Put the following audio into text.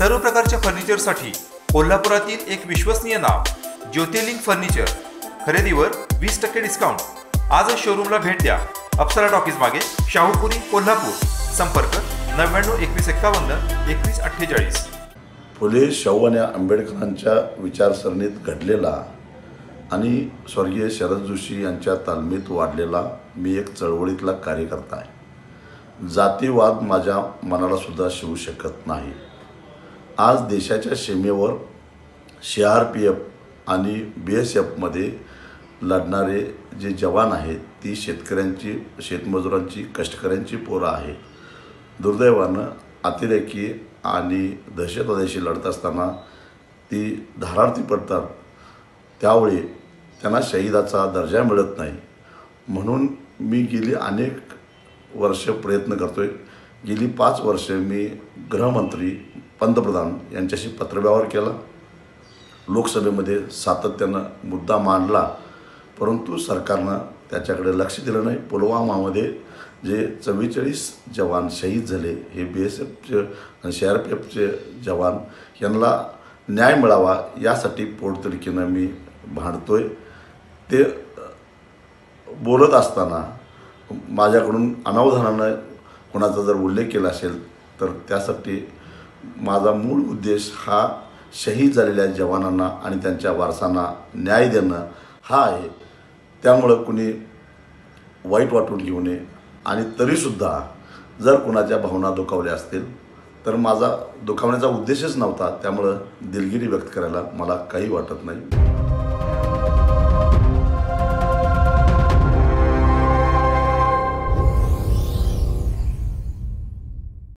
सर्व प्रकारच्या फर्निचरसाठी कोल्हापुरातील एक विश्वसनीय नाव ज्योतिर्लिंग फर्निचर. खरेदीवर वीस टक्के डिस्काउंट आजच शोरूमला भेट द्या. अप्सरा टॉकीज मागे शाहूपुरी कोल्हापूर. संपर्क नव्याण्णव एकवीस एक्कावन्न एकवीस अठ्ठेचाळीस. फुले शाहू आणि आंबेडकरांच्या विचारसरणीत घडलेला आणि स्वर्गीय शरद जोशी यांच्या तालमीत वाढलेला मी एक चळवळीतला कार्यकर्ता आहे. जातीवाद माझ्या मनाला सुद्धा शिवू शकत नाही. आज देशाच्या सीमेवर सी आर पी एफ आणि बी एस एफमध्ये लढणारे जे जवान आहेत ती शेतकऱ्यांची शेतमजुरांची कष्टकऱ्यांची पोरं आहेत. दुर्दैवानं अतिरेकी आणि दहशतवाद्याशी लढत असताना ती धारार्थी पडतात. त्यावेळी त्यांना शहीदाचा दर्जा मिळत नाही. म्हणून मी गेली अनेक वर्ष प्रयत्न करतो आहे गेली पाच वर्ष मी गृहमंत्री पंतप्रधान यांच्याशी पत्रव्यवहार केला. लोकसभेमध्ये सातत्यानं मुद्दा मांडला परंतु सरकारनं त्याच्याकडे लक्ष दिलं नाही. पुलवामामध्ये जे चव्वेचाळीस जवान शहीद झाले हे बी एस एफचे आणि सी आर पी एफचे जवान यांना न्याय मिळावा यासाठी पोटतिडकीनं मी भांडतो आहे ते बोलत असताना माझ्याकडून अनावधानानं कोणाचा जर उल्लेख केला असेल तर त्यासाठी माझा मूळ उद्देश हा शहीद झालेल्या जवानांना आणि त्यांच्या वारसांना न्याय देणं हा आहे. त्यामुळं कुणी वाईट वाटून घेऊ नये. आणि तरीसुद्धा जर कुणाच्या भावना दुखावल्या असतील तर माझा दुखावण्याचा उद्देशच नव्हता. त्यामुळं दिलगिरी व्यक्त करायला मला काही वाटत नाही.